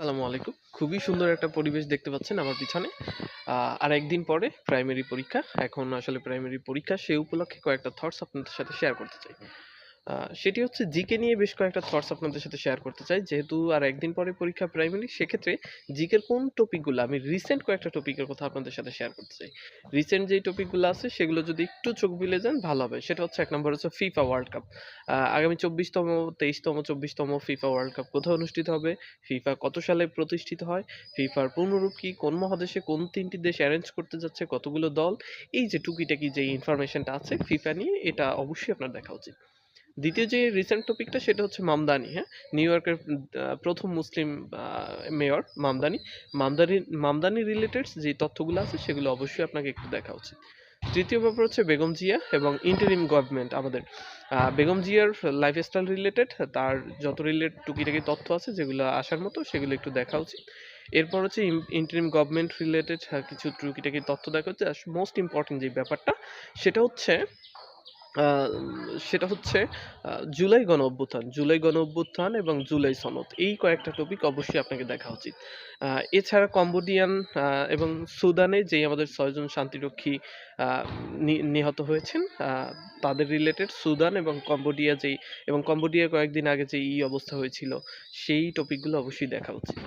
আসসালামু আলাইকুম। খুবই সুন্দর একটা পরিবেশ দেখতে পাচ্ছেন আমার পিছনে। আর একদিন পরে প্রাইমারি পরীক্ষা। এখন আসলে প্রাইমারি পরীক্ষা, সে উপলক্ষে কয়েকটা থটস আপনাদের সাথে শেয়ার করতে চাই। সেটি হচ্ছে জিকে নিয়ে বেশ কয়েকটা থটস আপনাদের সাথে শেয়ার করতে চাই। যেহেতু আর একদিন পরে পরীক্ষা প্রাইমারি সেক্ষেত্রে জিকের কোন টপিকগুলো আমি রিসেন্ট কয়েকটা টপিকের কথা আপনাদের সাথে শেয়ার করতে চাই। রিসেন্ট যেই টপিকগুলো আছে সেগুলো যদি একটু চোখ বুলে যান ভালো হবে। সেটা হচ্ছে ১ নম্বর হচ্ছে ফিফা ওয়ার্ল্ড কাপ। আগামী ২৪ তম, ২৩ তম, ২৪ তম ফিফা ওয়ার্ল্ড কাপ কোথায় অনুষ্ঠিত হবে? ফিফা কত সালে প্রতিষ্ঠিত হয়? ফিফার পূর্ণরূপ কি? কোন মহাদেশে কোন ৩ টি দেশ অ্যারেঞ্জ করতে যাচ্ছে? কতগুলো দল? এই যে টুকিটাকি যে ইনফরমেশনটা আছে ফিফা নিয়ে এটা অবশ্যই আপনার দেখা উচিত। দ্বিতীয় যে রিসেন্ট টপিকটা সেটা হচ্ছে মামদানি, হ্যাঁ? নিউ ইয়র্কের ১ম Muslim mayor Mamdani. Mamdani Mamdani related যে তথ্যগুলো আছে সেগুলো অবশ্যই আপনাকে একটু দেখা উচিত। তৃতীয় ব্যাপার হচ্ছে বেগম জিয়া এবং ইন্টারিম গভর্নমেন্ট আমাদের। বেগম জিয়ার লাইফস্টাইল রিলেটেড তার যত রিলেট টুকিটাকি তথ্য আছে যেগুলো আসার মতো সেগুলো একটু দেখা উচিত। এরপর হচ্ছে ইন ইন্টারিম গভর্নমেন্ট রিলেটেড কিছু টুকিটাকি তথ্য দেখা হচ্ছে। মোস্ট ইম্পোর্টেন্ট যে ব্যাপারটা সেটা হচ্ছে সেটা হচ্ছে জুলাই গণঅভ্যুত্থান। জুলাই গণঅভ্যুত্থান এবং জুলাই সনদ। এই কয়েকটা টপিক অবশ্যই আপনাকে দেখা উচিত। এছাড়া কম্বোডিয়ান এবং সুদানে যেই আমাদের ছয়জন শান্তিরক্ষী নিহত হয়েছেন তাদের রিলেটেড সুদান এবং কম্বোডিয়া যেই, এবং কম্বোডিয়ার কয়েকদিন আগে যেই ই অবস্থা হয়েছিল, সেই টপিকগুলো অবশ্যই দেখা উচিত।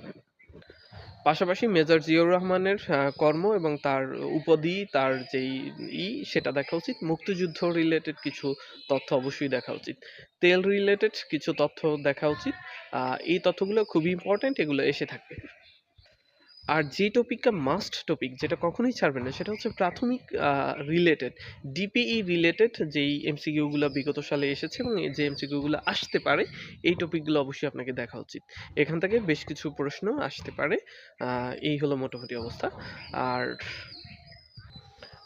পাশাপাশি মেজর জিয়াউর রহমানের কর্ম এবং তার উপাধি, তার যেই ই সেটা দেখা উচিত। মুক্তিযুদ্ধ রিলেটেড কিছু তথ্য অবশ্যই দেখা উচিত। তেল রিলেটেড কিছু তথ্য দেখা উচিত। এই তথ্যগুলো খুবই ইম্পর্ট্যান্ট এগুলো এসে থাকবে। আর যে টপিকটা মাস্ট টপিক যেটা কখনোই ছাড়বেন না, সেটা হচ্ছে প্রাথমিক রিলেটেড ডিপিই রিলেটেড যেই এমসিকিউগুলো বিগত সালে এসেছে এবং যে এমসিকিউগুলো আসতে পারে, এই টপিকগুলো অবশ্যই আপনাকে দেখা উচিত। এখান থেকে বেশ কিছু প্রশ্ন আসতে পারে। এই হলো মোটামুটি অবস্থা। আর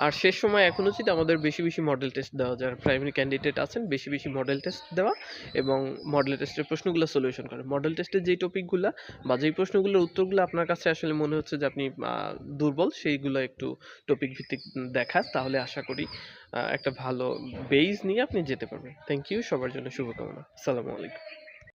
আর শেষ সময় এখন উচিত আমাদের বেশি, বেশি মডেল টেস্ট দেওয়া। যারা প্রাইমারি ক্যান্ডিডেট আছেন বেশি, বেশি মডেল টেস্ট দেওয়া এবং মডেল টেস্টের প্রশ্নগুলো সলিউশন করা। মডেল টেস্টের যেই টপিকগুলা বা যেই প্রশ্নগুলোর উত্তরগুলো আপনার কাছে আসলে মনে হচ্ছে যে আপনি দুর্বল সেইগুলো একটু টপিক ভিত্তিক দেখা। তাহলে আশা করি একটা ভালো বেইস নিয়ে আপনি যেতে পারবেন। থ্যাংক ইউ সবার জন্য শুভকামনা। আসসালামু আলাইকুম।